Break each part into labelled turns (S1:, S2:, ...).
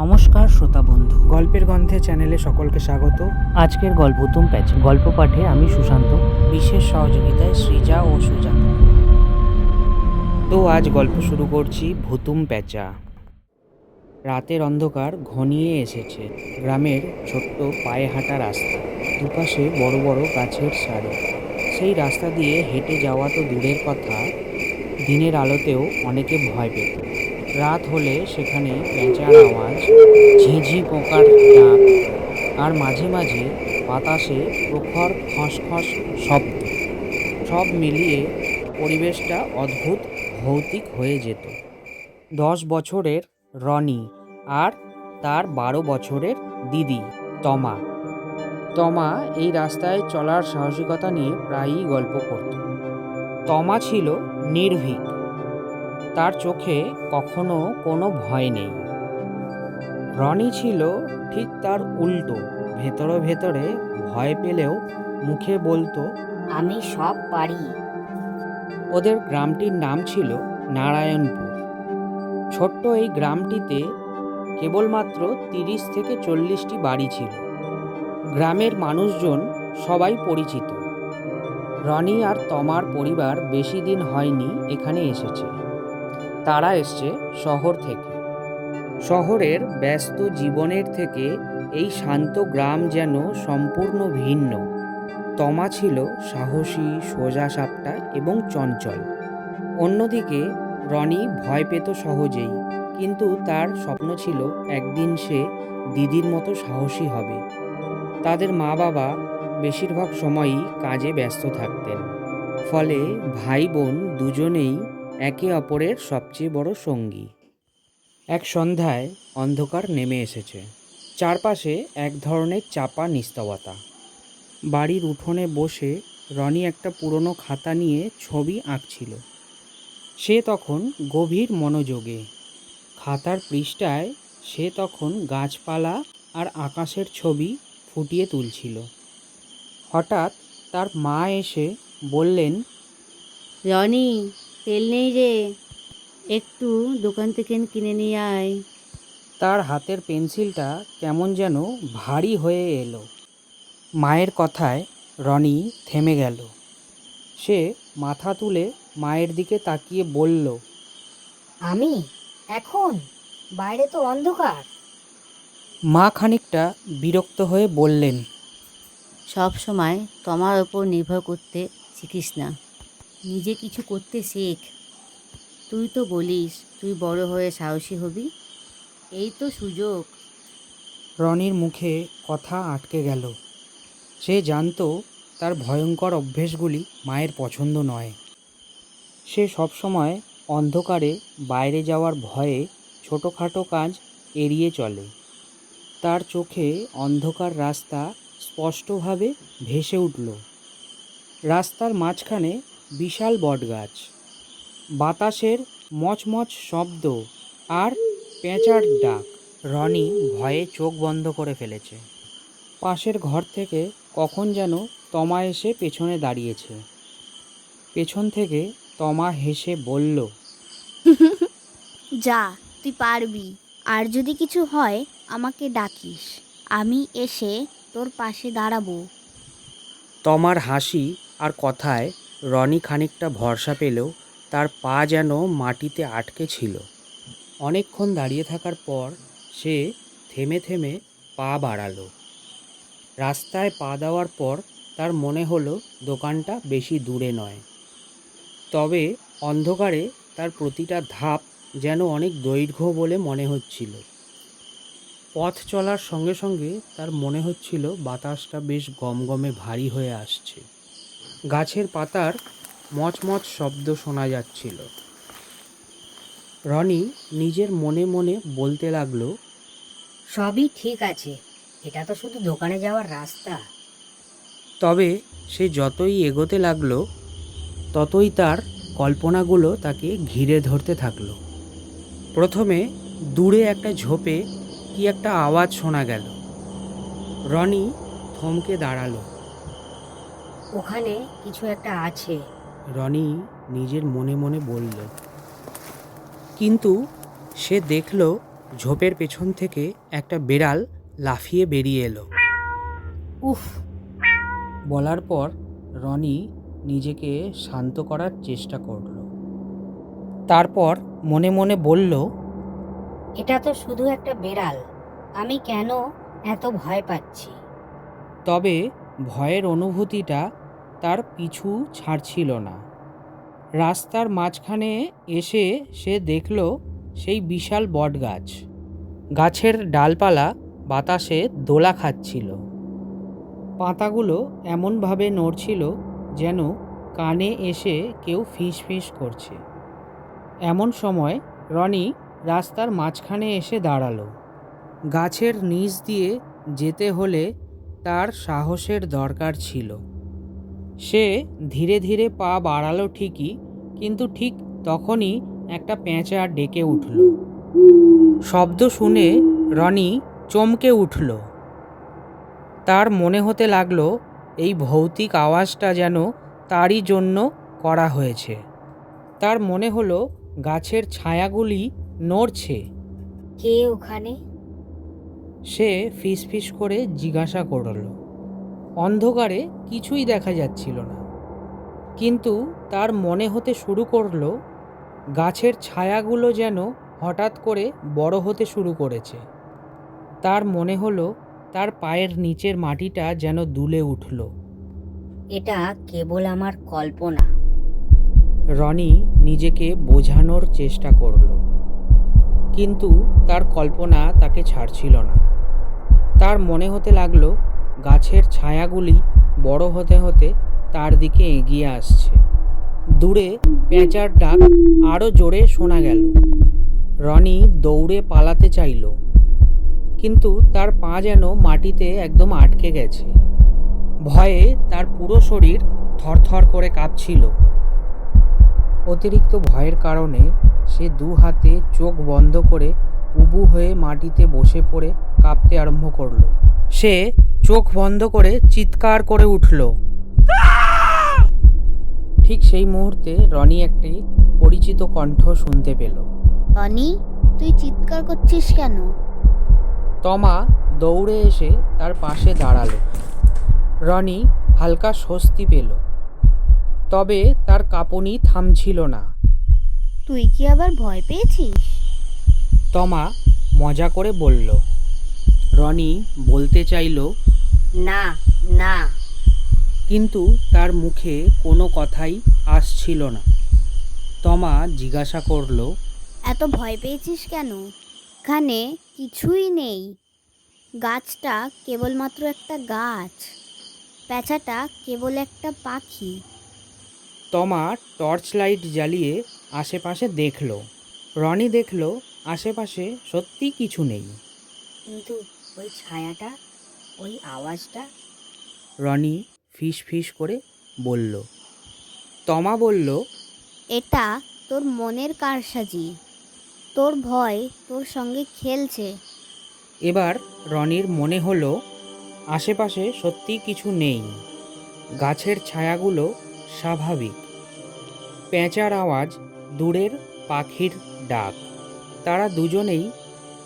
S1: নমস্কার শ্রোতা বন্ধু।
S2: গল্পের গন্ধে চ্যানেলে সকলকে স্বাগত।
S1: আজকের গল্প তুম প্যাচ। গল্প পাঠে আমি সুশান্ত। বিশেষ সহযোগিতায় সৃজা ও সুজাতা। তো আজ গল্প শুরু করছি ভুতুম প্যাঁচা। রাতের অন্ধকার ঘনিয়ে এসেছে গ্রামের ছোট্ট পায়ে হাঁটা রাস্তা। দুপাশে বড় বড় গাছের সারি। সেই রাস্তা দিয়ে হেঁটে যাওয়া তো দূরের কথা। দিনের আলোতেও অনেকে ভয় পেত। রাত হলে সেখানে পেঁচার আওয়াজ, ঝিঝি পোকার ডাক আর মাঝে মাঝে বাতাসে প্রখর খসখস শব্দ। সব মিলিয়ে পরিবেশটা অদ্ভুত ভৌতিক হয়ে যেত। দশ বছরের রনি আর তার বারো বছরের দিদি তমা। তমা এই রাস্তায় চলার সাহসিকতা নিয়ে প্রায়ই গল্প করত। তমা ছিল নির্ভীক। তার চোখে কখনো কোনো ভয় নেই। রনি ছিল ঠিক তার উল্টো, ভেতরে ভেতরে ভয় পেলেও মুখে বলতো,
S3: আমি সব পারি।
S1: ওদের গ্রামটির নাম ছিল নারায়ণপুর। ছোট্ট এই গ্রামটিতে কেবলমাত্র তিরিশ থেকে চল্লিশটি বাড়ি ছিল। গ্রামের মানুষজন সবাই পরিচিত। রনি আর তমার পরিবার বেশি দিন হয়নি এখানে এসেছে। তারা এসছে শহর থেকে। শহরের ব্যস্ত জীবনের থেকে এই শান্ত গ্রাম যেন সম্পূর্ণ ভিন্ন। তমা ছিল সাহসী সোজা সাপটা এবং চঞ্চল। অন্যদিকে রনি ভয় পেত সহজেই, কিন্তু তার স্বপ্ন ছিল একদিন সে দিদির মতো সাহসী হবে। তাদের মা বাবা বেশিরভাগ সময়ই কাজে ব্যস্ত থাকতেন। ফলে ভাই বোন দুজনেই একে অপরের সবচেয়ে বড় সঙ্গী। এক সন্ধ্যায় অন্ধকার নেমে এসেছে। চারপাশে এক ধরনের চাপা নিস্তবতা বাড়ির উঠোনে বসে রনি একটা পুরনো খাতা নিয়ে ছবি আঁকছিল। সে তখন গভীর মনোযোগে। খাতার পৃষ্ঠায় সে তখন গাছপালা আর আকাশের ছবি ফুটিয়ে তুলছিল। হঠাৎ তার মা এসে বললেন,
S3: রনি তেল নেই রে। একটু দোকান থেকে কিনে নিয়ে আয়।
S1: তার হাতের পেন্সিলটা কেমন যেন ভারী হয়ে এলো। মায়ের কথায় রনি থেমে গেল। সে মাথা তুলে মায়ের দিকে তাকিয়ে বলল
S3: আমি? এখন? বাইরে তো অন্ধকার।
S1: মা খানিকটা বিরক্ত হয়ে বললেন
S3: সব সময় তোমার ওপর নির্ভর করতে শিখিস না। নিজে কিছু করতে শেখ। তুই তো বলিস, তুই বড় হয়ে সাহসী হবি। এই তো সুযোগ।
S1: রনির মুখে কথা আটকে গেল। সে জানতো তার ভয়ঙ্কর অভ্যেসগুলি মায়ের পছন্দ নয়। সে সবসময় অন্ধকারে বাইরে যাওয়ার ভয়ে ছোটোখাটো কাজ এড়িয়ে চলে। তার চোখে অন্ধকার রাস্তা স্পষ্টভাবে ভেসে উঠল। রাস্তার মাঝখানে বিশাল বটগাছ। বাতাসের মচমচ শব্দ আর পেঁচার ডাক। রনি ভয়ে চোখ বন্ধ করে ফেলেছে। পাশের ঘর থেকে কখন যেন তমা এসে পেছনে দাঁড়িয়েছে। পেছন থেকে তমা হেসে বলল
S4: যা তুই পারবি। আর যদি কিছু হয় আমাকে ডাকিস। আমি এসে তোর পাশে দাঁড়াবো।
S1: তমার হাসি আর কথায় রনি খানিকটা ভরসা পেলেও তার পা যেন মাটিতে আটকে ছিল। অনেকক্ষণ দাঁড়িয়ে থাকার পর সে থেমে থেমে পা বাড়ালো। রাস্তায় পা দেওয়ার পর তার মনে হলো দোকানটা বেশি দূরে নয়। তবে অন্ধকারে তার প্রতিটা ধাপ যেন অনেক দৈর্ঘ্য বলে মনে হচ্ছিল। পথ চলার সঙ্গে সঙ্গে তার মনে হচ্ছিল বাতাসটা বেশ গমগমে ভারী হয়ে আসছে। গাছের পাতার মচমচ শব্দ শোনা যাচ্ছিল। রনি নিজের মনে মনে বলতে লাগল
S3: সবই ঠিক আছে এটা তো শুধু দোকানে যাওয়ার রাস্তা।
S1: তবে সে যতই এগোতে লাগল ততই তার কল্পনাগুলো তাকে ঘিরে ধরতে থাকল। প্রথমে দূরে একটা ঝোপে কি একটা আওয়াজ শোনা গেল। রনি থমকে দাঁড়াল।
S3: ওখানে কিছু একটা আছে।
S1: রনি নিজের মনে মনে বলল। কিন্তু সে দেখল ঝোপের পেছন থেকে একটা বেড়াল লাফিয়ে বেরিয়ে এলো। উফ। বলার পর রনি নিজেকে শান্ত করার চেষ্টা করল। তারপর মনে মনে বলল
S3: এটা তো শুধু একটা বেড়াল। আমি কেন এত ভয় পাচ্ছি?
S1: তবে ভয়ের অনুভূতিটা তার পিছু ছাড়ছিল না। রাস্তার মাঝখানে এসে সে দেখল সেই বিশাল বটগাছ। গাছের ডালপালা বাতাসে দোলা খাচ্ছিল। পাতাগুলো এমনভাবে নড়ছিল যেন কানে এসে কেউ ফিস ফিস করছে। এমন সময় রনি রাস্তার মাঝখানে এসে দাঁড়াল। গাছের নিচ দিয়ে যেতে হলে তার সাহসের দরকার ছিল। সে ধীরে ধীরে পা বাড়ালো ঠিকই কিন্তু ঠিক তখনই একটা পেঁচা ডেকে উঠল। শব্দ শুনে রনি চমকে উঠল। তার মনে হতে লাগল এই ভৌতিক আওয়াজটা যেন তারই জন্য করা হয়েছে। তার মনে হলো গাছের ছায়াগুলি নড়ছে।
S3: কে ওখানে?
S1: সে ফিসফিস করে জিজ্ঞাসা করল। অন্ধকারে কিছুই দেখা যাচ্ছিল না। কিন্তু তার মনে হতে শুরু করল গাছের ছায়াগুলো যেন হঠাৎ করে বড় হতে শুরু করেছে। তার মনে হলো তার পায়ের নিচের মাটিটা যেন দুলে উঠল।
S3: এটা কেবল আমার কল্পনা।
S1: রনি নিজেকে বোঝানোর চেষ্টা করল। কিন্তু তার কল্পনা তাকে ছাড়ছিল না। তার মনে হতে লাগল গাছের ছায়াগুলি বড় হতে হতে তার দিকে এগিয়ে আসছে। দূরে পেঁচার ডাক আরও জোরে শোনা গেল। রনি দৌড়ে পালাতে চাইল, কিন্তু তার পা যেন মাটিতে একদম আটকে গেছে। ভয়ে তার পুরো শরীর থরথর করে কাঁপছিল। অতিরিক্ত ভয়ের কারণে সে দু হাতে চোখ বন্ধ করে উবু হয়ে মাটিতে বসে পড়ে কাঁপতে আরম্ভ করল। সে চোখ বন্ধ করে চিৎকার করে উঠল। ঠিক সেই মুহূর্তে রনি একটি পরিচিত কণ্ঠ শুনতে পেল।
S4: টনি তুই চিৎকার করছিস কেন?
S1: তমা দৌড়ে এসে তার পাশে দাঁড়াল। রনি হালকা স্বস্তি পেল। তবে তার কাঁপুনি থামছিল না।
S4: তুই কি আবার ভয় পেয়েছিস?
S1: তমা মজা করে বলল রনি বলতে চাইল
S3: না না।
S1: কিন্তু তার মুখে কোনো কথাই আসছিল না। তমা জিজ্ঞাসা করল
S4: এত ভয় পেয়েছিস কেন? এখানে কিছুই নেই। গাছটা কেবলমাত্র একটা গাছ। প্যাঁচাটা কেবল একটা পাখি।
S1: তমা টর্চ লাইট জ্বালিয়ে আশেপাশে দেখল। রনি দেখল আশেপাশে সত্যি কিছু নেই।
S3: কিন্তু ওই ছায়াটা ওই আওয়াজটা
S1: রনি ফিস ফিস করে বলল তমা বলল
S4: এটা তোর মনের কারসাজি। তোর ভয় তোর সঙ্গে খেলছে।
S1: এবার রনির মনে হলো আশেপাশে সত্যি কিছু নেই। গাছের ছায়াগুলো স্বাভাবিক। পেঁচার আওয়াজ দূরের পাখির ডাক। তারা দুজনেই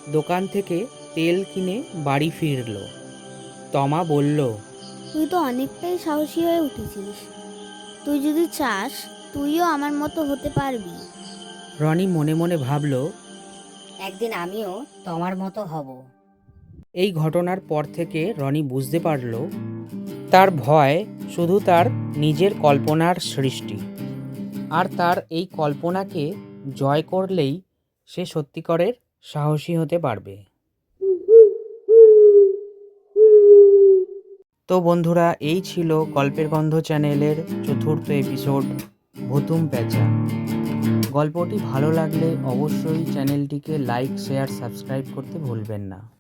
S1: দোকান থেকে তেল কিনে বাড়ি ফিরল। তমা বলল
S4: তুই তো অনেকটাই সাহসী হয়ে উঠেছিস। তুই যদি চাস তুইও আমার মতো হতে পারবি।
S1: রনি মনে মনে ভাবল
S3: একদিন আমিও তোমার মতো হব।
S1: এই ঘটনার পর থেকে রনি বুঝতে পারল তার ভয় শুধু তার নিজের কল্পনার সৃষ্টি। আর তার এই কল্পনাকে জয় করলেই সে সত্যিকারের সাহসী হতে পারবে। তো বন্ধুরা, এই ছিল গল্পের গন্ধ চ্যানেলের চতুর্থ এপিসোড, ভুতুম প্যাঁচা। গল্পটি ভালো লাগলে অবশ্যই চ্যানেলটিকে লাইক, শেয়ার, সাবস্ক্রাইব করতে ভুলবেন না।